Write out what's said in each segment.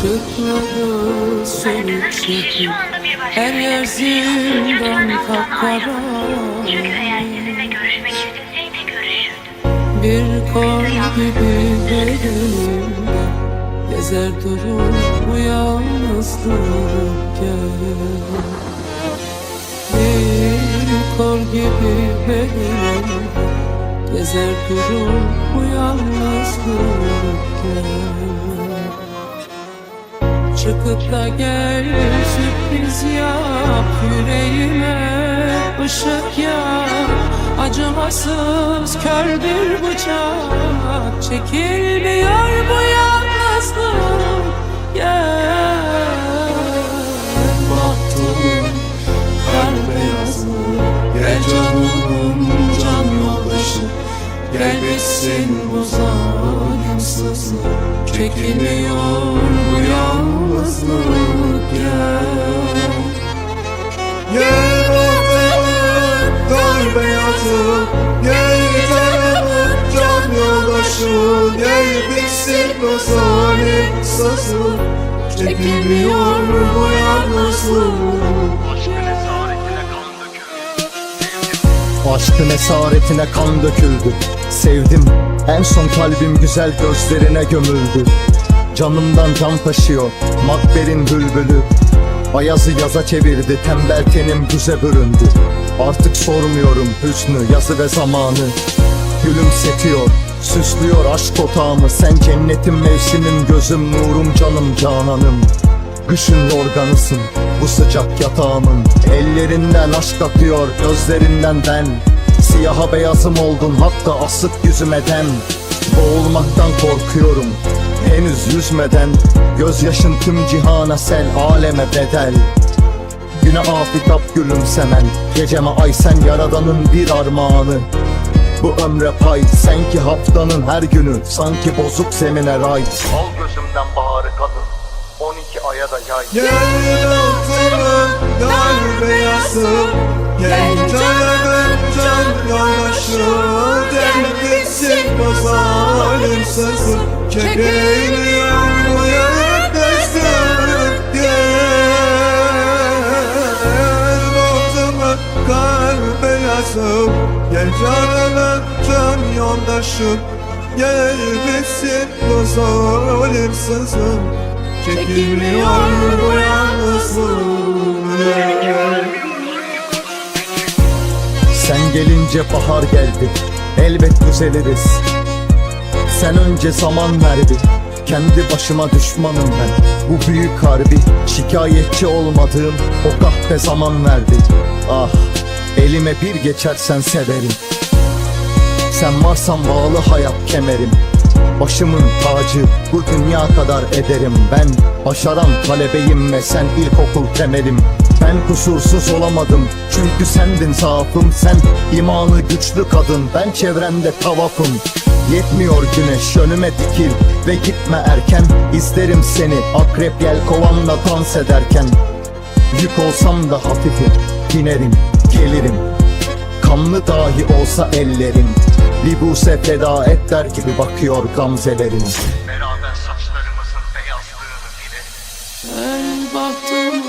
Işıkları sönük şehir Her yer zindan kapkara. Bir kor gibi bedenimde Gezer durur bu yalnızlık gel Bir kor gibi bedenimde Gezer durur bu yalnızlık gel Çıkıp da gel sürpriz yap yüreğime. Işık yap Acımasız kör bir bıçak. Çekilmiyor bu yalnızlık Gel. Bahtım kar beyazı Gel canımın can yoldaşı Gel bitsin bu zalim sızı Çekilmiyor bu yalnızlık Gel. Gel bahtımın dar beyazı Gel canımın can yoldaşı Gel bitsin bu zalim sazı. Çekilmiyor bu yalnızlık Aşkın esaretine kan döküldü. Sevdim en son kalbim güzel gözlerine gömüldü. Canımdan can taşıyor makberin bülbülü. Ayazı yaza çevirdi tembel tenim düze büründü. Artık sormuyorum hüznü yazı ve zamanı. Gülümsetiyor süslüyor aşk otağımı. Sen cennetim mevsimim gözüm nurum canım cananım Kışın yorganısın bu sıcak yatağımın. Ellerinden aşk akıyor gözlerinden ben. Siyaha beyazım oldun hatta asık yüzüme dem. Boğulmaktan korkuyorum henüz yüzmeden. Gözyaşın tüm cihana sel aleme bedel. Güne afitap gülümsemen Geceme ay sen yaradanın bir armağanı. Bu ömre pay sen ki haftanın her günü Sanki bozuk zemine ray. Al gözümden kadın 12 aya da yay Gel bahtımın dar beyazı Gel canımın can yoldaşı Gel bitsin bu zalim sızı Çekilmiyor bu yalnızlık Gel canımın can yoldaşı Gel bitsin bu zalim sızı Çekilmiyor bu Sen gelince bahar geldi Elbet düzeliriz. Sen önce zaman verdi Kendi başıma düşmanım ben. Bu büyük harbi Şikayetçi olmadığım O kahpe zaman verdi. Ah Elime bir geçersen severim. Sen varsan bağlı hayat kemerim Başımın tacı bu dünya kadar ederim. Ben Başaran talebeyim ve sen ilkokul temelim. Ben kusursuz olamadım çünkü sendin zaafım. Sen imanı güçlü kadın ben çevrende tavafım. Yetmiyor güneş önüme dikil ve gitme erken. İzlerim seni akrep yel kovanla dans ederken. Yük olsam da hafifim binerim gelirim Kanlı dahi olsa ellerin? Libuse feda et der gibi bakıyor gamzelerin. Beraber saçlarımızın beyazlığını bilelim El bahtım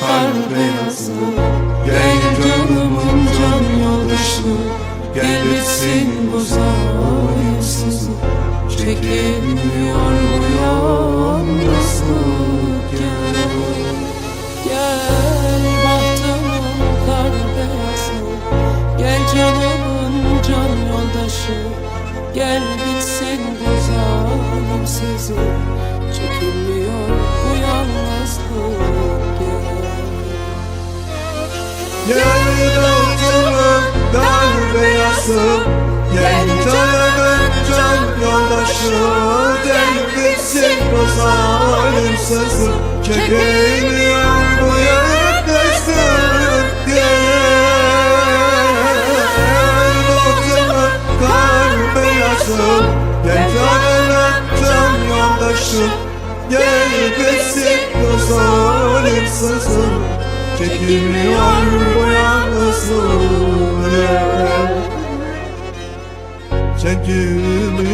kar beyazı Gel canımın can yoldaşı. Gel bitsin bu zalim sızı yoldaşı Gel bitsin bu zalim sızı Çekilmiyor bu yalnızlık Gel Gel bahtımın dar beyazı Gel canımın can yoldaşı Gel bitsin bu zalim sızı Çekilmiyor yoldaşı Gel bitsin bu zalim sızı Çekilmiyor bu yalnızlık Çekilmiyor